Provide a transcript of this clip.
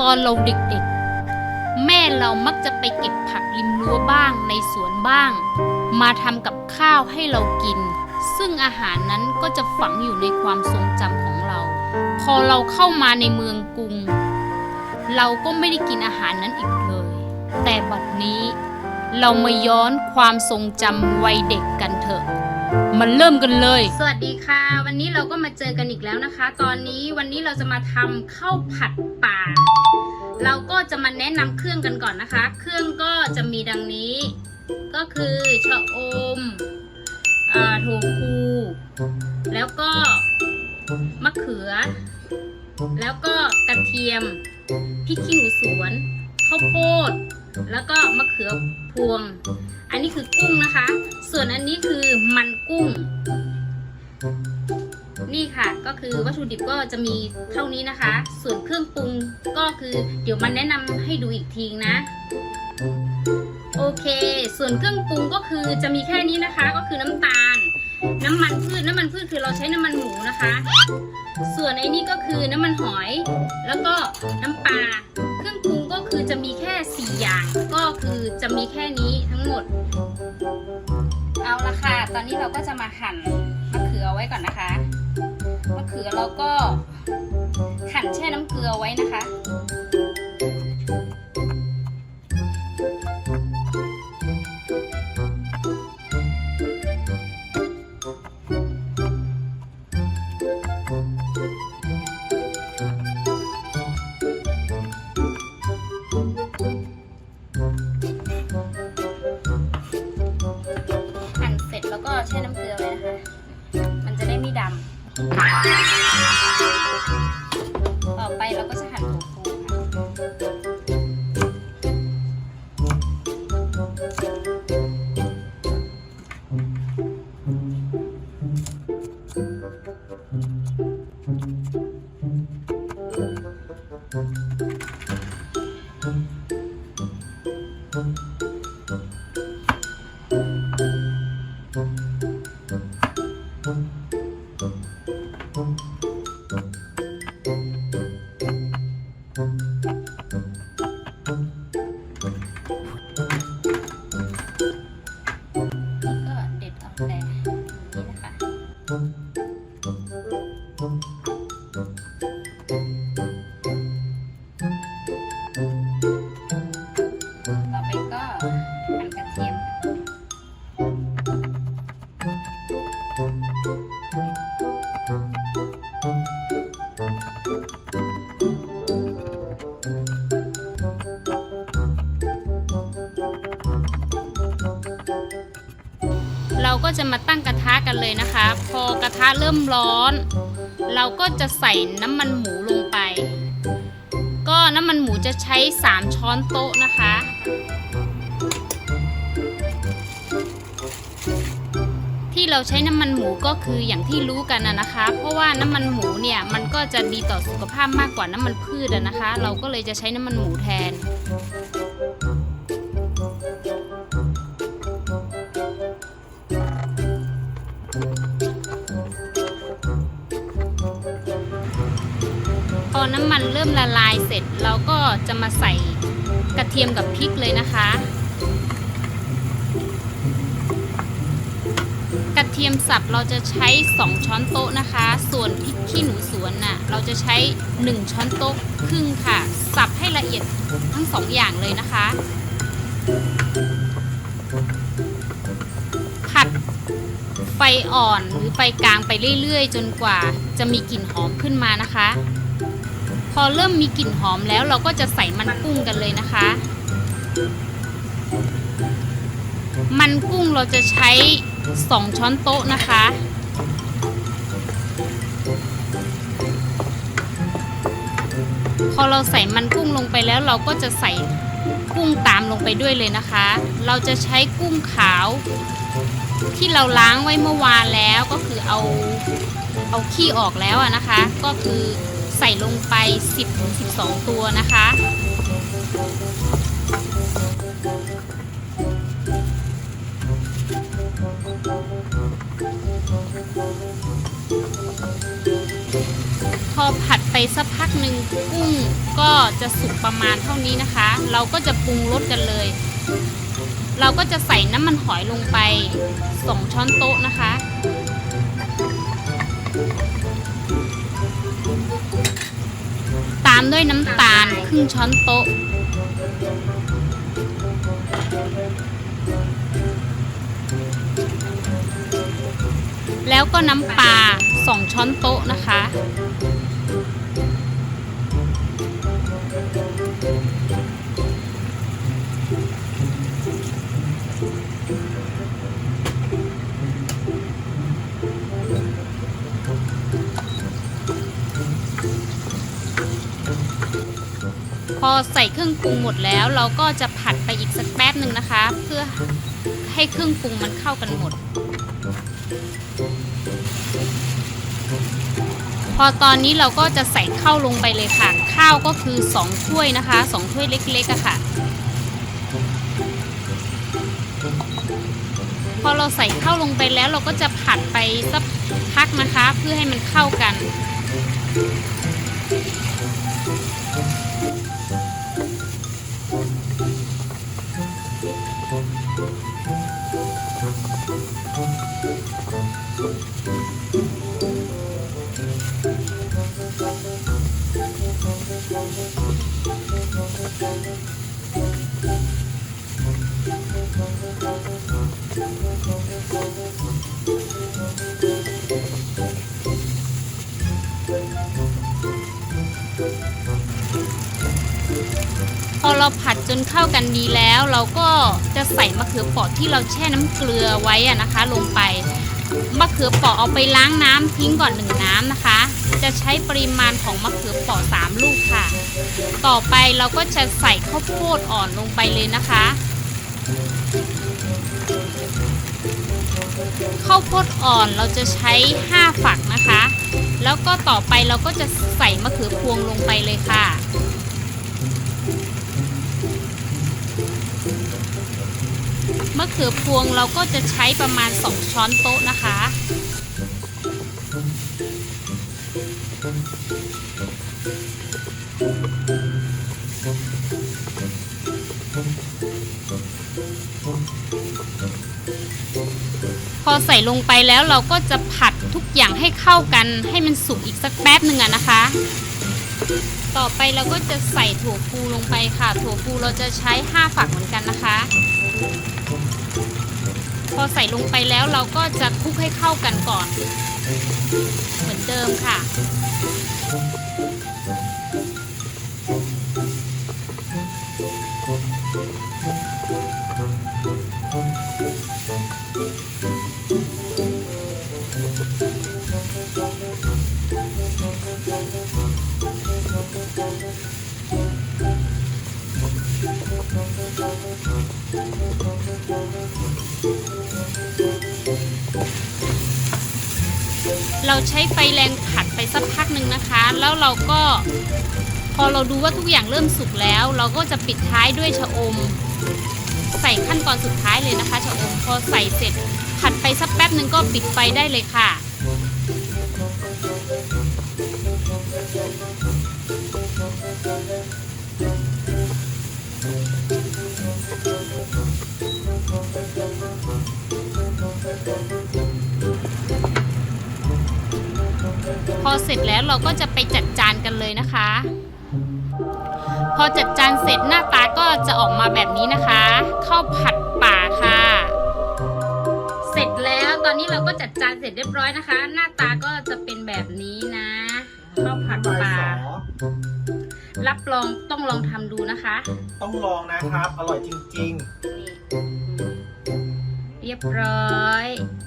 ตอนเราเด็กๆ แม่เรามักจะไปเก็บผักริมรั้วบ้างในสวนบ้าง มาทำกับข้าวให้เรากิน ซึ่งอาหารนั้นก็จะฝังอยู่ในความทรงจำของเรา พอเราเข้ามาในเมืองกรุง เราก็ไม่ได้กินอาหารนั้นอีกเลย แต่บัดนี้เรามาย้อนความทรงจำวัยเด็กกัน มันเริ่มกันเลย สวัสดีค่ะ วันนี้เราก็มาเจอกันอีกแล้วนะคะ ตอนนี้วันนี้เราจะมาทำข้าวผัดป่า เราก็จะมาแนะนำเครื่องกันก่อนนะคะ เครื่องก็จะมีดังนี้ ก็คือชะอมอ่าถั่วพูแล้วก็มะเขือ แล้วก็กระเทียมพริกขี้หนูสวนข้าวโพด แล้วก็มะเขือพวง อันนี้คือกุ้งนะคะ ส่วนอันนี้คือมันกุ้ง นี่ค่ะก็คือวัตถุดิบก็จะมีเท่านี้นะคะ ส่วนเครื่องปรุงก็คือเดี๋ยวมันแนะนำให้ดูอีกทีนะโอเค ส่วนเครื่องปรุงก็คือจะมีแค่นี้นะคะ ก็คือน้ำตาล น้ำมันพืชน้ำมันพืชคือเราใช้น้ำมันหมูนะคะ ส่วนไอ้นี่ก็คือน้ำมันหอย แล้วก็น้ำปลา เครื่องปรุง คือจะมีแค่สี่อย่าง ก็คือจะมีแค่นี้ทั้งหมด เอาละค่ะ ตอนนี้เราก็จะมาหั่นมะเขือไว้ก่อนนะคะ มะเขือเราก็หั่นแช่น้ำเกลือไว้นะคะ แล้วก็แช่น้ำเกลือไว้นะคะ มันจะได้ไม่ดำ ต่อไปเราก็จะหั่นถั่วพูค่ะ ก็เด็ดออกแต่อย่างนี้นะคะ เราก็จะมาตั้งกระทะกันเลยนะคะ พอกระทะเริ่มร้อน เราก็จะใส่น้ำมันหมูลงไป ก็น้ำมันหมูจะใช้ 3 ช้อนโต๊ะนะคะ ที่เราใช้น้ำมันหมูก็คืออย่างที่รู้กันนะนะคะ เพราะว่าน้ำมันหมูเนี่ยมันก็จะดีต่อสุขภาพมากกว่าน้ำมันพืชอะนะคะ เราก็เลยจะใช้น้ำมันหมูแทนพอน้ำมันเริ่มละลายเสร็จ เราก็จะมาใส่กระเทียมกับพริกเลยนะคะ กระเทียมสับเราจะใช้ 2 ช้อนโต๊ะนะคะ ส่วนพริกขี้หนูสวนน่ะเราจะใช้ 1 ช้อนโต๊ะครึ่งค่ะ สับให้ละเอียดทั้งสองอย่างเลยนะคะ ผัดไฟอ่อนหรือไฟกลางไปเรื่อยๆ จนกว่าจะมีกลิ่นหอมขึ้นมานะคะ พอเริ่มมีกลิ่นหอมแล้วเราก็จะใส่มันกุ้งกันเลยนะคะ มันกุ้งเราจะใช้ 2 ช้อนโต๊ะนะคะ พอเราใส่มันกุ้งลงไปแล้วเราก็จะใส่กุ้งตามลงไปด้วยเลยนะคะ เราจะใช้กุ้งขาวที่เราล้างไว้เมื่อวานแล้วก็คือเอาเอาขี้ออกแล้วอะนะคะ ก็คือใส่ลงไป 10-12 ตัวนะคะ พอผัดไปสักพักหนึ่งกุ้งก็จะสุกประมาณเท่านี้นะคะ เราก็จะปรุงรสกันเลย เราก็จะใส่น้ำมันหอยลงไปสองช้อนโต๊ะนะคะ ตามด้วยน้ำตาลครึ่งช้อนโต๊ะ แล้วก็น้ำปลา2 ช้อนโต๊ะนะคะ อใส่เครื่องปรุงหมดแล้ว เราก็จะผัดไปอีกสักแป๊บหนึ่งนะคะ เพื่อให้เครื่องปรุงมันเข้ากันหมด พอตอนนี้เราก็จะใส่ข้าวลงไปเลยค่ะ ข้าวก็คือ2ถ้วยนะคะ2ถ้วยเล็กๆอะค่ะ พอเราใส่ข้าวลงไปแล้วเราก็จะผัดไปสักพักนะคะ เพื่อให้มันเข้ากัน เราผัดจนเข้ากันดีแล้ว เราก็จะใส่มะเขือเปราะที่เราแช่น้ำเกลือไว้อะนะคะ ลงไปมะเขือเปราะเอาไปล้างน้ำทิ้งก่อนหนึ่งน้ำนะคะ จะใช้ปริมาณของมะเขือเปราะสามลูกค่ะ ต่อไปเราก็จะใส่ข้าวโพดอ่อนลงไปเลยนะคะข้าวโพดอ่อนเราจะใช้ 5 ฝักนะคะ แล้วก็ต่อไปเราก็จะใส่มะเขือพวงลงไปเลยค่ะ มะเขือพวงเราก็จะใช้ประมาณ 2 ช้อนโต๊ะนะคะ พอใส่ลงไปแล้วเราก็จะผัดทุกอย่างให้เข้ากันให้มันสุกอีกสักแป๊บหนึ่งอะนะคะ ต่อไปเราก็จะใส่ถั่วฟูลงไปค่ะ ถั่วฟูเราจะใช้ 5 ฝักเหมือนกันนะคะ พอใส่ลงไปแล้วเราก็จะคลุกให้เข้ากันก่อน เหมือนเดิมค่ะ เราใช้ไฟแรงผัดไปสักพักหนึ่งนะคะ แล้วเราก็ พอเราดูว่าทุกอย่างเริ่มสุกแล้ว เราก็จะปิดท้ายด้วยชะอม ใส่ขั้นตอนสุดท้ายเลยนะคะชะอมพอใส่เสร็จผัดไปสักแป๊บหนึ่งก็ปิดไฟได้เลยค่ะ อเสร็จแล้วเราก็จะไปจัดจานกันเลยนะคะ พอจัดจานเสร็จหน้าตาก็จะออกมาแบบนี้นะคะข้าวผัดป่าค่ะ เสร็จแล้วตอนนี้เราก็จัดจานเสร็จเรียบร้อยนะคะ หน้าตาก็จะเป็นแบบนี้นะข้าวผัดป่ารับรองต้องลองทำดูนะคะ ต้องลองนะครับ อร่อยจริงนี่เรียบร้อยๆ